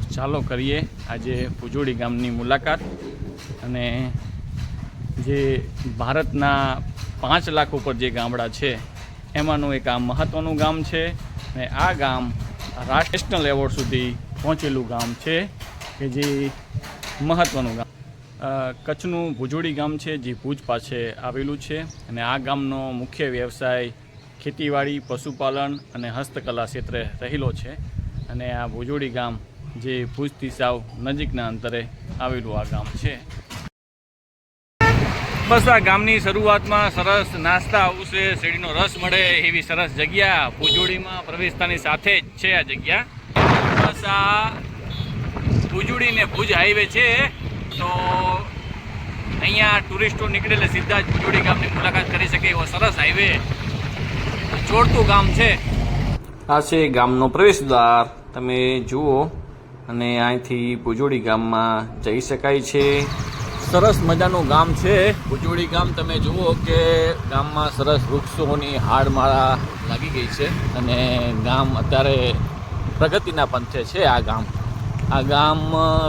ચાલો કરીએ આજે ભુજોડી ગામની મુલાકાત. અને જે ભારતના પાંચ લાખ ઉપર જે ગામડા છે, એમાંનું એક આ મહત્ત્વનું ગામ છે અને આ ગામ રાષ્ટ્રનેશનલ એવોર્ડ સુધી પહોંચેલું ગામ છે, કે જે મહત્ત્વનું ગામ. કચ્છનું ભુજોડી ગામ છે, જે ભુજ પાસે આવેલું છે. અને આ ગામનો મુખ્ય વ્યવસાય ખેતીવાડી, પશુપાલન અને હસ્તકલા ક્ષેત્રે રહેલો છે. અને આ ભુજોડી ગામ જે ભુજથી સાવ નજીકના અંતરે આવેલું આ ગામ છે. બસ આ ગામની શરૂઆતમાં સરસ નાસ્તા આવશે શેરડીનો રસ મળે એવી સરસ જગ્યા. ભુજોડીમાં પ્રવેશતાની સાથે જ છે આ જગ્યા. બસ આ ભુજોડી ને ભુજ હાઈવે છે. તો અહીંયા ટુરિસ્ટો નીકળેલે સીધા જ ભુજોડી ગામની મુલાકાત કરી શકે એવો સરસ હાઈવે જોડતું ગામ છે. આ છે ગામનો પ્રવેશદ્વાર. તમે જુઓ અને અહીંથી ભુજોડી ગામમાં જઈ શકાય છે. સરસ મજાનું ગામ છે. ભુજોડી ગામ તમે જુઓ કે ગામમાં સરસ વૃક્ષોની હાડમાળા લાગી ગઈ છે અને ગામ અત્યારે પ્રગતિના પંથે છે આ ગામ. આ ગામ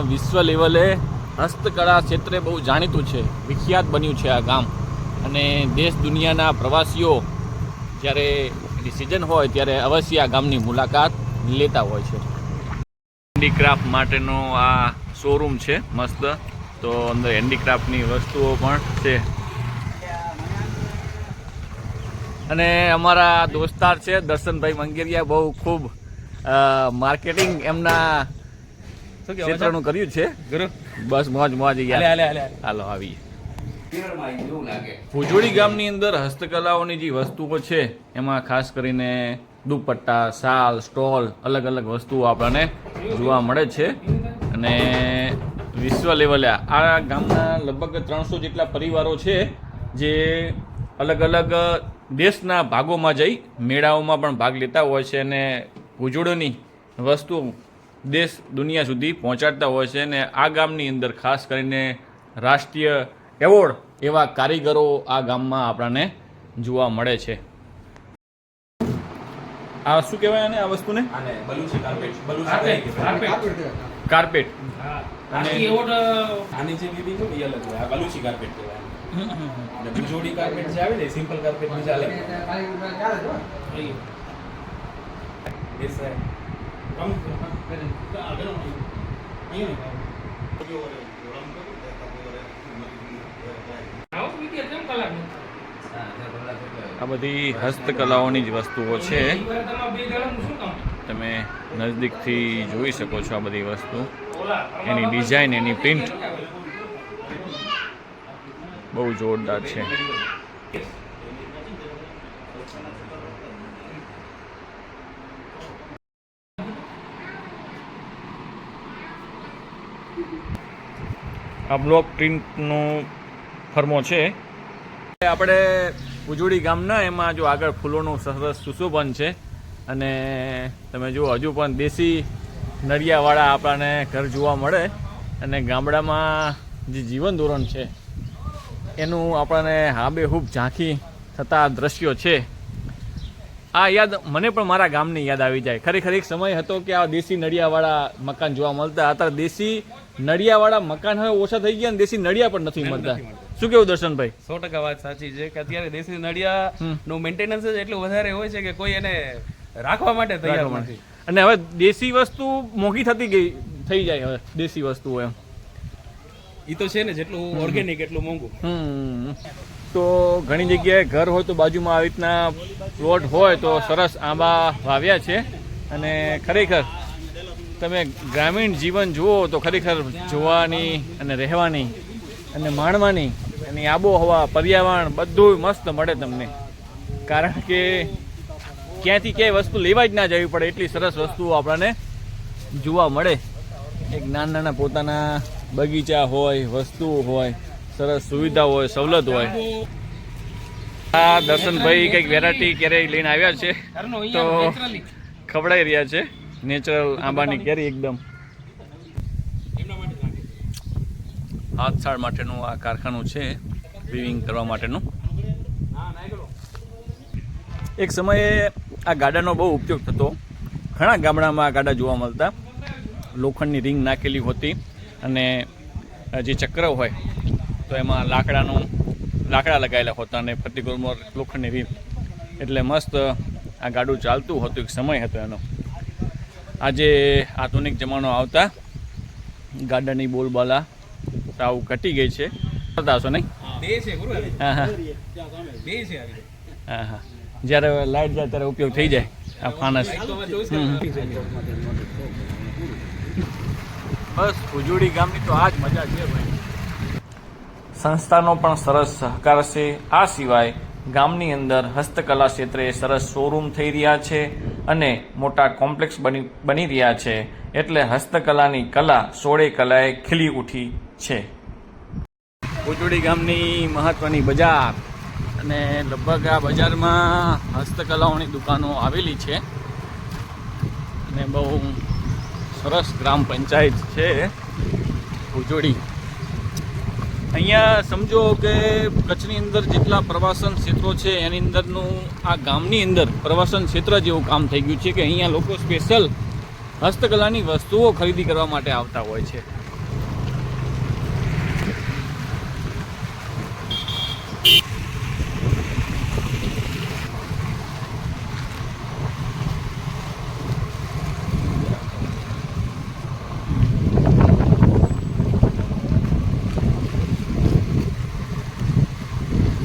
વિશ્વ લેવલે હસ્તકળા ક્ષેત્રે બહુ જાણીતું છે, વિખ્યાત બન્યું છે આ ગામ. અને દેશ દુનિયાના પ્રવાસીઓ જ્યારે એની સિઝન હોય ત્યારે અવશ્ય આ ગામની મુલાકાત લેતા હોય છે. હેન્ડીક્રાફ્ટ માટેનો આ શોરૂમ છે મસ્ત. તો અંદર હેન્ડીક્રાફ્ટની વસ્તુઓ પણ છે. અને અમારા દોસ્તાર છે દર્શનભાઈ મંગેરિયા બહુ ખૂબ માર્કેટિંગ એમના શું ક્ષેત્રનું કર્યું છે. બસ મોજ મોજ હાલો આવી ભુજોડી ગામની અંદર હસ્તકલાઓની જે વસ્તુઓ છે એમાં ખાસ કરીને દુપટ્ટા, શાલ, સ્ટોલ અલગ અલગ વસ્તુઓ આપણને જોવા મળે છે. અને વિશ્વ લેવલે આ ગામના લગભગ ત્રણસો જેટલા પરિવારો છે જે અલગ અલગ દેશના ભાગોમાં જઈ મેળાઓમાં પણ ભાગ લેતા હોય છે અને ભુજોડોની વસ્તુ દેશ દુનિયા સુધી પહોંચાડતા હોય છે અને આ ગામની અંદર ખાસ કરીને રાષ્ટ્રીય એવોર્ડ એવા કારીગરો આ ગામમાં આપણને જોવા મળે છે. આ શું કહેવાય આને આ વસ્તુને? આને Baluchi carpet Baluchi carpet, carpet. અને- આની આની જે લીધી છે એ અલગ આ બલુચી કાર્પેટ કહેવાય. અને બીજોડી કાર્પેટ જે આવે ને સિમ્પલ કાર્પેટ બીજા અલગ. આવું. વીડિયો કેમ કલાક? આ બધી હસ્તકલાઓની જ વસ્તુઓ છે? તમે નજદીકથી જોઈ શકો છો આ બધી વસ્તુ. એની ડિઝાઇન, એની પ્રિન્ટ બહુ જોરદાર છે. આ બ્લોક પ્રિન્ટનો ફર્મો છે. આપણે ઉજોડી ગામના એમાં જો આગળ ફૂલોનું સરસ સુશોભન છે. અને તમે જુઓ હજુ પણ દેશી નળિયાવાળા આપણને ઘર જોવા મળે. અને ગામડામાં જે જીવન ધોરણ છે એનું આપણને હાબેહૂબ ઝાંખી થતા દ્રશ્યો છે. આ યાદ મને પણ મારા ગામની યાદ આવી જાય. ખરેખર એક સમય હતો કે આ દેશી નળિયાવાળા મકાન જોવા મળતા અત્યારે દેશી નળિયાવાળા મકાન હવે ઓછા થઈ ગયા અને દેશી નળિયા પણ નથી મળતા. શું કેવું દર્શનભાઈ? સો ટકા વાત સાચી છે કે અત્યારે દેશી નડિયા નું મેન્ટેનન્સ જ એટલું વધારે હોય છે કે કોઈ એને રાખવા માટે તૈયાર નથી. અને હવે દેશી વસ્તુ મોંઘી થતી ગઈ થઈ જાય હવે દેશી વસ્તુઓ એમ. એ તો છે ને જેટલું ઓર્ગેનિક એટલું મોંઘું. તો ઘણી જગ્યાએ ઘર હોય તો બાજુમાં આવી રીતના પ્લોટ હોય તો સરસ આંબા વાવ્યા છે. અને ખરેખર તમે ગ્રામીણ જીવન જુઓ તો ખરેખર જોવાની અને રહેવાની અને માણવાની એની આબોહવા પર્યાવરણ બધું મસ્ત મળે તમને. કારણ કે ક્યાંથી ક્યાંય વસ્તુ લેવા જ ના જવી પડે એટલી સરસ વસ્તુઓ આપણને જોવા મળે. એક નાના નાના પોતાના બગીચા હોય વસ્તુઓ હોય સરસ સુવિધા હોય સવલત હોય. આ દર્શનભાઈ કંઈક વેરાયટી ક્યારેય લઈને આવ્યા છે. તો ખવડાઈ ખવડાવી રહ્યા છે. નેચરલ આંબાની કેરી એકદમ. હાથસાળ માટેનું આ કારખાનું છે વિવિંગ કરવા માટેનું. એક સમયે આ ગાડાનો બહુ ઉપયોગ થતો. ઘણા ગામડામાં આ ગાડા જોવા મળતા. લોખંડની રિંગ નાખેલી હોતી અને જે ચક્ર હોય, તો એમાં લાકડાનું, લાકડા લગાવેલા હોતા અને ફરતી લોખંડની રિંગ એટલે મસ્ત આ ગાડું ચાલતું હતું, એક સમય હતો એનો. આજે આધુનિક જમાનો આવતા. ગાડાની બોલબાલા સાવ ઘટી ગઈ છે. કરતા હશો નહીં? હા હા. હા હા. જ્યારે લાઇટ જાય ત્યારે ઉપયોગ થઈ જાય. આ ફાનસ. બસ ઉજુડી ગામની તો આ જ મજા છે ભાઈ. સંસ્થાનો પણ સરસ સહકાર છે. આ સિવાય ગામની અંદર હસ્તકલા ક્ષેત્રે સરસ શોરૂમ થઈ રહ્યા છે અને મોટા કોમ્પ્લેક્સ બની બની રહ્યા છે. એટલે હસ્તકલાની કલા સોળે કલાએ ખીલી ઉઠી છે. ભુજોડી ગામની મહત્વની બજાર. અને લગભગ આ બજારમાં હસ્તકલાઓની દુકાનો આવેલી છે. અને બહુ સરસ ગ્રામ પંચાયત છે ભુજોડી અહીંયા સમજો કે કચ્છની અંદર જેટલા પ્રવાસન ક્ષેત્રો છે, એની અંદરનું આ ગામની અંદર પ્રવાસન ક્ષેત્ર જેવું કામ થઈ ગયું છે કે અહીંયા લોકો સ્પેશિયલ હસ્તકલાની વસ્તુઓ ખરીદી કરવા માટે આવતા હોય છે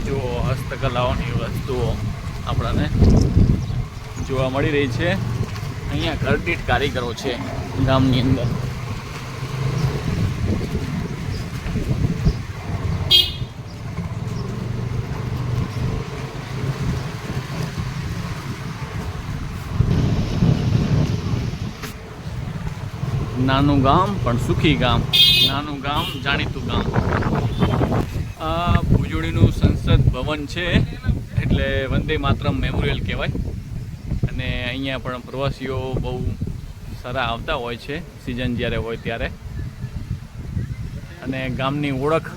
જો હસ્તકલાઓની વસ્તુઓ આપણને જોવા મળી રહી છે. અહીંયા ઘરદીઠ કારીગરો છે ગામની અંદર. નાનું ગામ પણ સુખી ગામ. નાનું ગામ જાણીતું ગામ. આ ભુજોડીનું ભવન છે, એટલે વંદે માતરમ મેમોરિયલ કહેવાય. અને અહીંયા પણ પ્રવાસીઓ બહુ સારા આવતા હોય છે સિઝન જ્યારે હોય ત્યારે. અને ગામની ઓળખ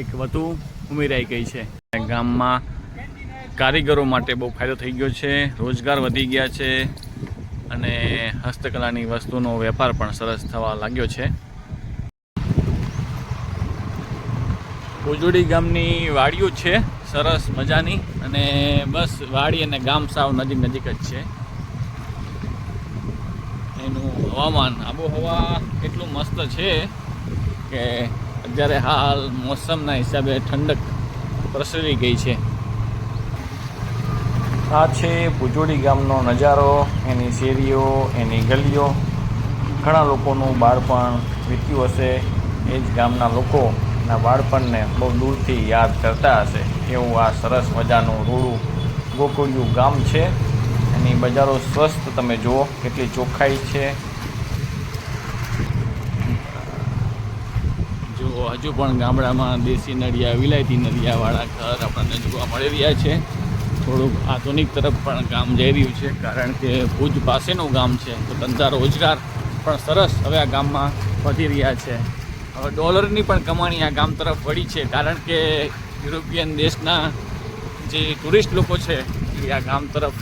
એક વધુ ઉમેરાઈ ગઈ છે. ગામમાં કારીગરો માટે બહુ ફાયદો થઈ ગયો છે, રોજગાર વધી ગયા છે, અને હસ્તકલાની વસ્તુનો વેપાર પણ સરસ થવા લાગ્યો છે. ભુજોડી ગામની વાડીઓ છે સરસ મજાની અને બસ વાડી અને ગામ સાવ નજીક નજીક જ છે. એનું હવામાન, આબોહવા એટલું મસ્ત છે કે અત્યારે હાલ મોસમના હિસાબે ઠંડક પ્રસરી ગઈ છે. આ છે ભુજોડી ગામનો નજારો, એની શેરીઓ, એની ગલીઓ. ઘણા લોકોનું બાળપણ વીત્યું હશે, એ જ ગામના લોકોના બાળપણને બહુ દૂરથી યાદ કરતા હશે. એવું આ સરસ મજાનું રૂડું ગોકુળિયું ગામ છે. એની બજારો સ્વસ્થ, તમે જુઓ કેટલી ચોખ્ખાઈ છે. જો હજુ પણ ગામડામાં દેશી નળિયા વિલાયતી નળિયાવાળા ઘર આપણને જોવા મળી રહ્યા છે. થોડુંક આધુનિક તરફ પણ ગામ જઈ રહ્યું છે, કારણ કે ભુજ પાસેનું ગામ છે. તો ધંધા રોજગાર પણ સરસ હવે આ ગામમાં વધી રહ્યા છે. હવે ડોલરની પણ કમાણી આ ગામ તરફ વળી છે, કારણ કે યુરોપિયન દેશના જે ટુરિસ્ટ લોકો છે, એ આ ગામ તરફ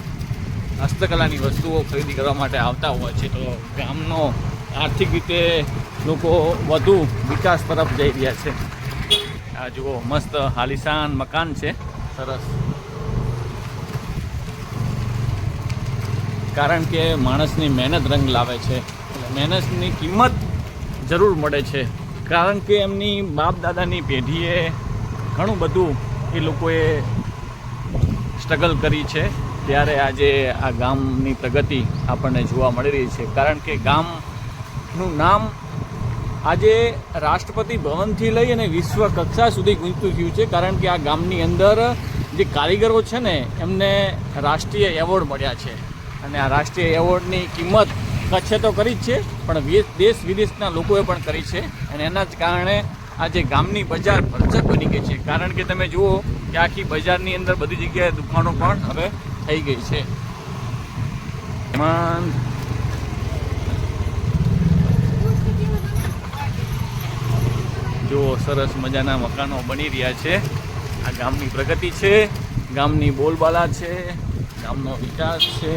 હસ્તકલાની વસ્તુઓ ખરીદી કરવા માટે આવતા હોય છે. તો ગામનો આર્થિક રીતે લોકો વધુ વિકાસ તરફ જઈ રહ્યા છે. આ જુઓ, મસ્ત હાલિશાન મકાન છે. સરસ. કારણ કે માણસની મહેનત રંગ લાવે છે. મહેનતની કિંમત જરૂર મળે છે. કારણ કે એમની બાપ દાદાની પેઢીએ ઘણું બધું એ લોકોએ સ્ટ્રગલ કરી છે. ત્યારે આજે આ ગામની પ્રગતિ આપણને જોવા મળી રહી છે. કારણ કે ગામનું નામ આજે રાષ્ટ્રપતિ ભવનથી લઈ અને વિશ્વ કક્ષા સુધી ગુંજતું થયું છે. કારણ કે આ ગામની અંદર જે કારીગરો છે ને, એમને રાષ્ટ્રીય એવોર્ડ મળ્યા છે. અને આ રાષ્ટ્રીય એવોર્ડની કિંમત કચ્છે તો કરી જ છે, પણ દેશ વિદેશના લોકોએ પણ કરી છે. અને એના જ કારણે આજે ગામની બજાર ભરચક બની ગઈ છે. કારણ કે તમે જુઓ કે આખી બજારની અંદર બધી જગ્યાએ દુકાનો પણ હવે થઈ ગઈ છે. એમાં જુઓ, સરસ મજાના મકાનો બની રહ્યા છે. આ ગામની પ્રગતિ છે. ગામની બોલબાલા છે. ગામનો વિકાસ છે.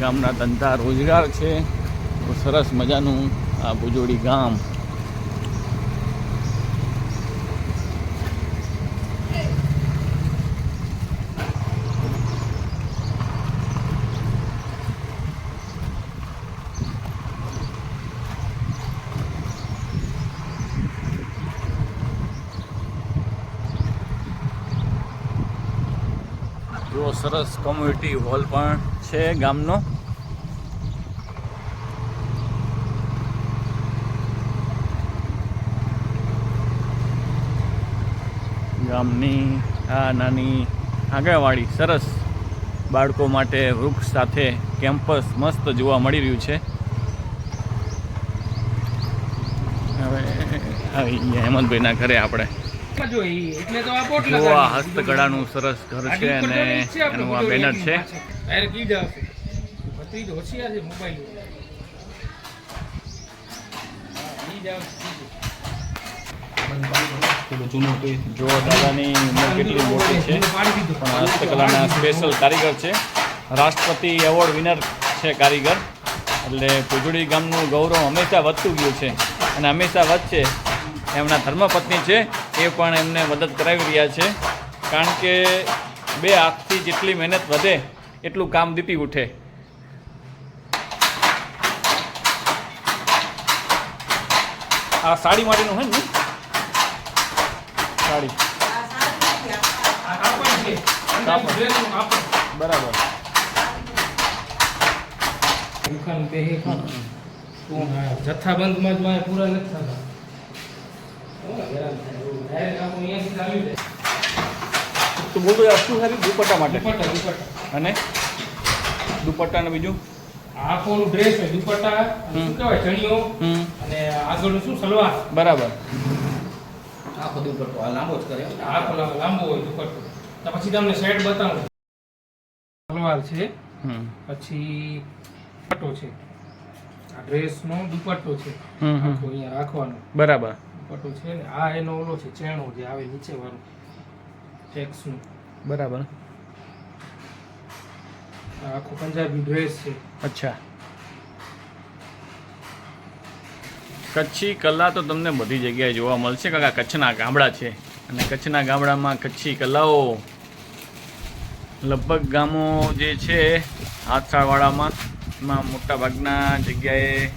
ગામના ધંધા રોજગાર છે. સરસ મજાનું આ ભુજોડી ગામ જો સરસ કોમ્યુનિટી હોલ પણ છે ગામનો. ગામની આ નાની આંગણવાડી સરસ બાળકો માટે વૃક્ષ સાથે કેમ્પસ મસ્ત જોવા મળી રહ્યું છે. હવે આવી હેમંતભાઈના ઘરે આપણે. જો ઈ એટલે તો આ પોટલા જો આ કાઢી. હસ્તકળાનું સરસ ઘર છે અને એનું આ બેનર છે. જ દાદાની ઉંમર કેટલી મોટી છે. પણ હસ્તકલાના સ્પેશિયલ કારીગર છે. રાષ્ટ્રપતિ એવોર્ડ વિનર છે કારીગર. એટલે કુજુડી ગામનું ગૌરવ હંમેશા વધતું ગયું છે. અને હંમેશા વધશે. એમના ધર્મપત્ની છે. એ પણ એમને મદદ કરાવી રહ્યા છે. કારણ કે બે હાથથી જેટલી મહેનત વધે, એટલું કામ દીપી ઉઠે. આ સાડી માટેનું હોય ને સાડી. બરાબર. જથ્થાબંધમાં જ મારે પૂરા નથી થતા. હું બોલ. તો શું સારી દુપટ્ટા માટે. દુપટ્ટા, દુપટ્ટા. અને? દુપટ્ટા ને બીજું? આ આખોનું ડ્રેસ હોય? દુપટ્ટા. શું કહેવાય? ચણિયો? અને આગળનું શું? સલવાર. બરાબર. આખો દુપટ્ટો. આ લાંબો જ કરે આખો લાંબો હોય દુપટ્ટો. તો પછી તમને સેટ બતાવું. સલવાર છે. હમ. પછી દુપટ્ટો છે. આ ડ્રેસનો દુપટ્ટો છે. હમ. આખો અહીંયા રાખવાનો. બરાબર. દુપટ્ટો છે ને આ એનો ઓલો છે ચેણો જે આવે નીચે વાળું ટેક્સનું. બરાબર. આખો પંજાબી ડ્રેસ છે. અચ્છા. કચ્છી કલા તો તમને બધી જગ્યાએ જોવા મળશે. કાકા કચ્છના ગામડા છે અને કચ્છના ગામડામાં કચ્છી કલાઓ લગભગ ગામો જે છે હાથસાળવાળામાં એમાં મોટાભાગના જગ્યાએ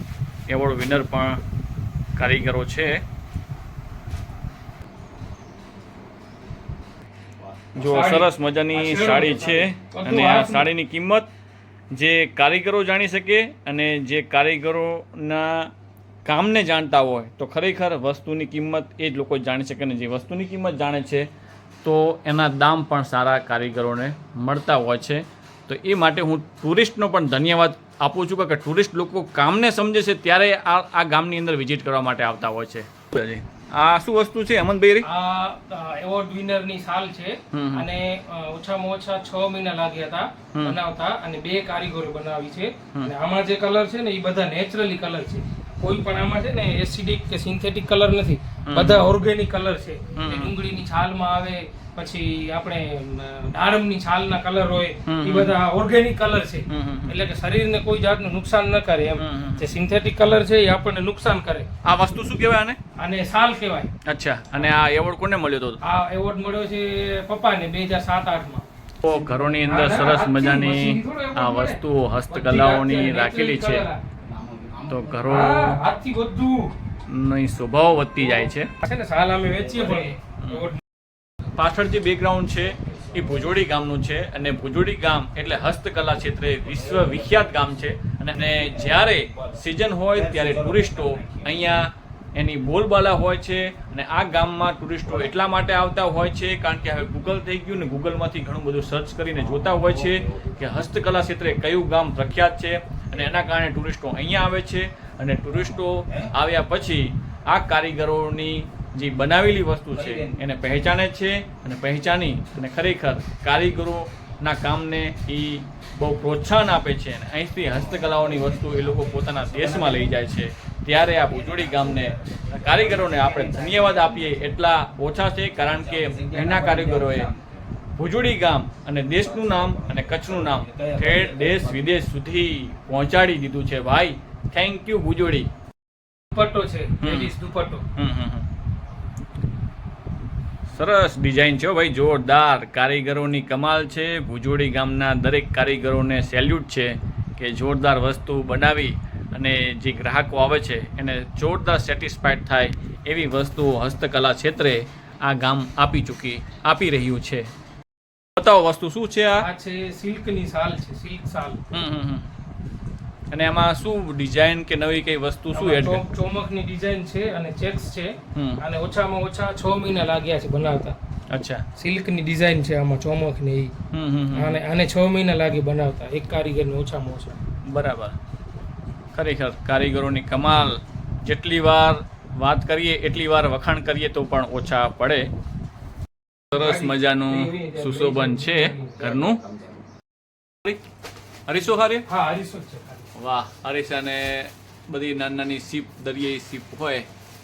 એવોર્ડ વિનર પણ કારીગરો છે. જો સરસ મજાની સાડી છે અને આ સાડીની કિંમત જે કારીગરો જાણી શકે અને જે કારીગરોના કામને જાણતા હોય તો ખરેખર વસ્તુની કિંમત એ જ લોકો જાણી શકે અને જે વસ્તુની કિંમત જાણે છે તો એના દામ પણ સારા કારીગરોને મળતા હોય છે. તો એ માટે હું ટુરિસ્ટનો પણ ધન્યવાદ આપું છું કારણ કે ટુરિસ્ટ લોકો કામને સમજે છે ત્યારે આ આ ગામની અંદર વિઝિટ કરવા માટે આવતા હોય છે. આ શું વસ્તુ છે હેમંતભાઈ રી? આ એવોર્ડ વિનરની સાલ છે. અને ઓછામાં ઓછા છ મહિના લાગ્યા હતા બનાવતા અને બે કારીગરો બનાવી છે અને આમાં જે કલર છે ને એ બધા નેચરલી કલર છે કોઈ પણ આમાં છે ને એસિડિક કે સિન્થેટિક કલર નથી. બધા ઓર્ગેનિક કલર છે. ડુંગળીની છાલમાં આવે પછી આપણે દાડમની છાલના કલર હોય એ બધા ઓર્ગેનિક કલર છે. એટલે કે શરીરને કોઈ જાતનું નુકસાન ન કરે એમ. જે સિન્થેટિક કલર છે એ આપણને નુકસાન કરે. આ વસ્તુ શું કહેવાય આને? અને સાલ કહેવાય. અચ્છા અને આ એવોર્ડ કોને મળ્યો હતો આ એવોર્ડ મળ્યો છે પપ્પાને બે હજાર સાત આઠમાં. ઘરોની અંદર સરસ મજાની આ વસ્તુઓ હસ્તકલાઓની રાખેલી છે. તો ઘરો આથી બધું. ની સ્વભાવ વધતી જાય છે. પાછળ જે બેકગ્રાઉન્ડ છે એ ભુજોડી ગામનું છે અને ભુજોડી ગામ એટલે હસ્તકલા ક્ષેત્રે વિશ્વ વિખ્યાત ગામ છે અને અને જ્યારે સિઝન હોય ત્યારે ટુરિસ્ટો અહીંયા એની બોલબાલા હોય છે અને આ ગામમાં ટુરિસ્ટો એટલા માટે આવતા હોય છે કારણ કે હવે ગૂગલ થઈ ગયું ને ગૂગલમાંથી ઘણું બધું સર્ચ કરીને જોતા હોય છે કે હસ્તકલા ક્ષેત્રે કયું ગામ પ્રખ્યાત છે અને એના કારણે ટુરિસ્ટો અહીંયા આવે છે અને ટુરિસ્ટો આવ્યા પછી આ કારીગરોની જે બનાવેલી વસ્તુ છે, એને પહેચાને છે અને પહેચાની અને ખરેખર કારીગરોના કામને એ બહુ પ્રોત્સાહન આપે છે અને અહીંથી હસ્તકલાઓની વસ્તુ એ લોકો પોતાના દેશમાં લઈ જાય છે. ત્યારે આ ભુજોડી ગામને કારીગરોને આપણે ધન્યવાદ આપીએ એટલા ઓછા છે, કારણ કે એના કારીગરોએ ભુજોડી ગામ અને દેશનું નામ અને કચ્છનું નામ ઠેર દેશ વિદેશ સુધી પહોંચાડી દીધું છે. ભાઈ થેન્ક યુ ભુજોડી. દુપટ્ટો છે લેડીઝ દુપટ્ટો. સરસ ડિઝાઇન છે ભાઈ જોરદાર. કારીગરોની કમાલ છે. ભુજોડી ગામના દરેક કારીગરોને સેલ્યુટ છે કે જોરદાર વસ્તુ બનાવી અને જે ગ્રાહકો આવે છે એને જોરદાર સેટિસ્ફાઈડ થાય એવી વસ્તુઓ હસ્તકલા ક્ષેત્રે આ ગામ આપી ચૂકી આપી રહ્યું છે. બતાવો વસ્તુ શું છે આ? છે સિલ્કની શાલ છે સિલ્ક શાલ હમ હમ. અને એમાં શું ડિઝાઇન કે નવી કઈ વસ્તુ શું એડ ચોમકની ડિઝાઇન છે અને ચેક્સ છે અને ઓછામાં ઓછા છ મહિના લાગ્યા છે બનાવતા. અચ્છા. સિલ્કની ડિઝાઇન છે આમાં. હમ હમ હમ. અને આને છ મહિના લાગી બનાવતા. એક કારીગરને ઓછામાં ઓછા. બરાબર. ખરેખર કારીગરોની કમાલ જેટલી વાર વાત કરીએ એટલી વાર વખાણ કરીએ તો પણ ઓછા પડે. સરસ મજાનું સુશોભન છે ઘરનું. હરીશો હારે? હા હરીશો છે. વાહ હરીશાને બધી નાની નાની સીપ દરિયાઈ સીપ હોય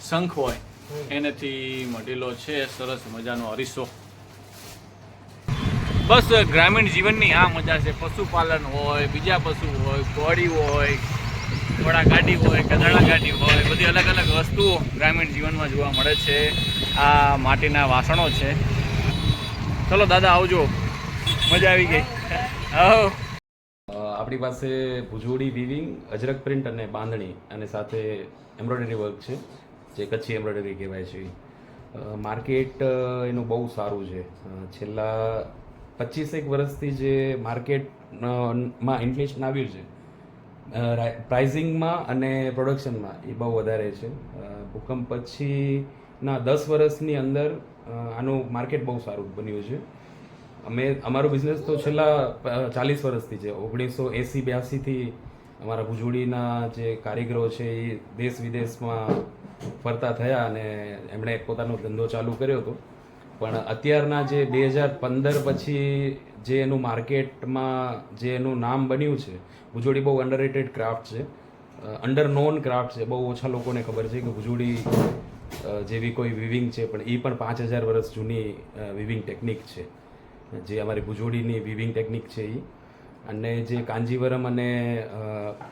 શંખ હોય એનાથી મઢેલો છે સરસ મજાનો અરીસો બસ ગ્રામીણ જીવનની આ મજા છે. પશુપાલન હોય બીજા પશુ હોય ઘોડી હોય ઘોડા ગાડી હોય ગધેડા ગાડી હોય બધી અલગ અલગ વસ્તુઓ ગ્રામીણ જીવનમાં જોવા મળે છે. આ માટીના વાસણો છે. ચલો દાદા આવજો. મજા આવી ગઈ. આવો અ, આપણી પાસે ભુજોડી વિવિંગ અજરક પ્રિન્ટ અને બાંધણી અને સાથે એમ્બ્રોઇડરી વર્ક છે, જે કચ્છી એમ્બ્રોઇડરી કહેવાય છે. માર્કેટ એનું બહુ સારું છે. છેલ્લા પચીસેક વર્ષથી જે માર્કેટમાં ઇન્ફ્લેશન આવ્યું છે પ્રાઇઝિંગમાં અને પ્રોડક્શનમાં એ બહુ વધારે છે. ભૂકંપ પછીના દસ વર્ષની અંદર આનું માર્કેટ બહુ સારું બન્યું છે. અમે અમારો બિઝનેસ તો છેલ્લા ચાલીસ વર્ષથી છે. ઓગણીસો એંસી બ્યાસીથી અમારા ભુજોડીના જે કારીગરો છે એ દેશ વિદેશમાં ફરતા થયા અને એમણે પોતાનો ધંધો ચાલુ કર્યો હતો. પણ અત્યારના જે બે હજાર પંદર પછી જે એનું માર્કેટમાં જે એનું નામ બન્યું છે, ભુજોડી બહુ અંડરરેટેડ ક્રાફ્ટ છે. અંડર નોન ક્રાફ્ટ છે. બહુ ઓછા લોકોને ખબર છે કે ભુજોડી જેવી કોઈ વિવિંગ છે, પણ એ પણ પાંચ હજાર વર્ષ જૂની વિવિંગ ટેકનિક છે. જે અમારી ભુજોડીની વિવિંગ ટેકનિક છે એ અને જે કાંજીવરમ અને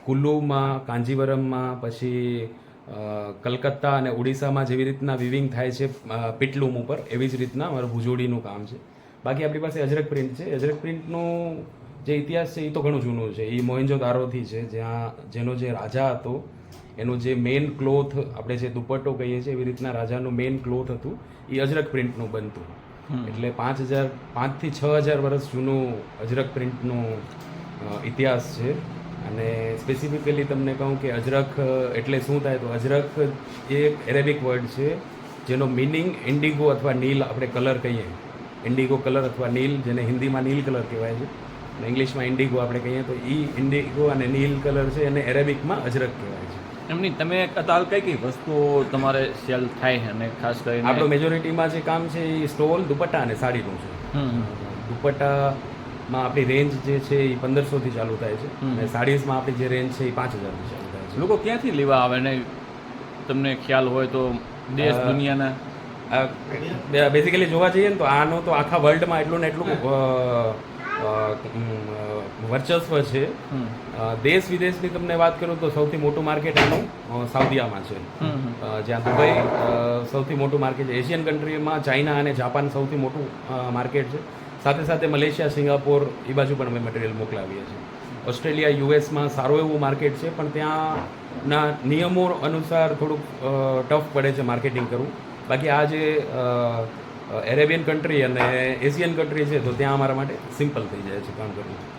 કુલ્લુમાં, કાંજીવરમમાં પછી કલકત્તા અને ઓડિશામાં જેવી રીતના વિવિંગ થાય છે પીટલુમ ઉપર, એવી જ રીતના અમારું ભુજોડીનું કામ છે. બાકી આપણી પાસે અજરક પ્રિન્ટ છે. અજરક પ્રિન્ટનું જે ઇતિહાસ છે એ તો ઘણું જૂનું છે. એ મોહેન્જો દારોથી છે. જ્યાં, જેનો જે રાજા હતો, એનો જે મેઇન ક્લોથ આપણે જે દુપટ્ટો કહીએ છીએ એવી રીતના રાજાનું મેઇન ક્લોથ હતું એ અજરક પ્રિન્ટનું બનતું. એટલે પાંચ હજાર, પાંચથી છ હજાર વર્ષ જૂનું અજરક પ્રિન્ટનું ઇતિહાસ છે. અને સ્પેસિફિકલી તમને કહું કે અજરક એટલે શું થાય તો અજરક એ એરેબિક વર્ડ છે, જેનો મિનિંગ ઇન્ડિગો અથવા નીલ આપણે કલર કહીએ. ઇન્ડિગો કલર અથવા નીલ, જેને હિન્દીમાં નીલ કલર કહેવાય છે. અને ઇંગ્લિશમાં ઇન્ડિગો આપણે કહીએ તો એ ઇન્ડિગો અને નીલ કલર છે એને એરેબિકમાં અજરક કહેવાય છે. એમની તમે કતાલ કઈ કઈ વસ્તુઓ તમારે સેલ થાય અને ખાસ કરીને આપણો મેજોરિટીમાં જે કામ છે એ સ્ટોલ દુપટ્ટા અને સાડીનું છે. દુપટ્ટામાં આપણી રેન્જ જે છે એ પંદરસોથી ચાલુ થાય છે. અને સાડીઝમાં આપણી જે રેન્જ છે એ પાંચ હજારથી ચાલુ થાય છે. લોકો ક્યાંથી લેવા આવે? ને તમને ખ્યાલ હોય તો દેશ દુનિયાના બેઝિકલી જોવા જઈએ ને તો આનો તો આખા વર્લ્ડમાં એટલું ને એટલું વર્ચસ્વ છે. દેશ વિદેશની તમને વાત કરું તો સૌથી મોટું માર્કેટ એનું સાઉદીયામાં છે. જ્યાં દુબઈ સૌથી મોટું માર્કેટ છે. એશિયન કન્ટ્રીમાં ચાઇના અને જાપાન સૌથી મોટું માર્કેટ છે. સાથે સાથે મલેશિયા સિંગાપોર એ બાજુ પણ અમે મટીરિયલ મોકલાવીએ છીએ. ઓસ્ટ્રેલિયા યુએસમાં સારું એવું માર્કેટ છે પણ ત્યાંના નિયમો અનુસાર થોડુંક ટફ પડે છે માર્કેટિંગ કરવું. બાકી આ જે એરેબિયન કન્ટ્રી અને એશિયન કન્ટ્રી છે, તો ત્યાં અમારા માટે સિમ્પલ થઈ જાય છે કામ કરવું.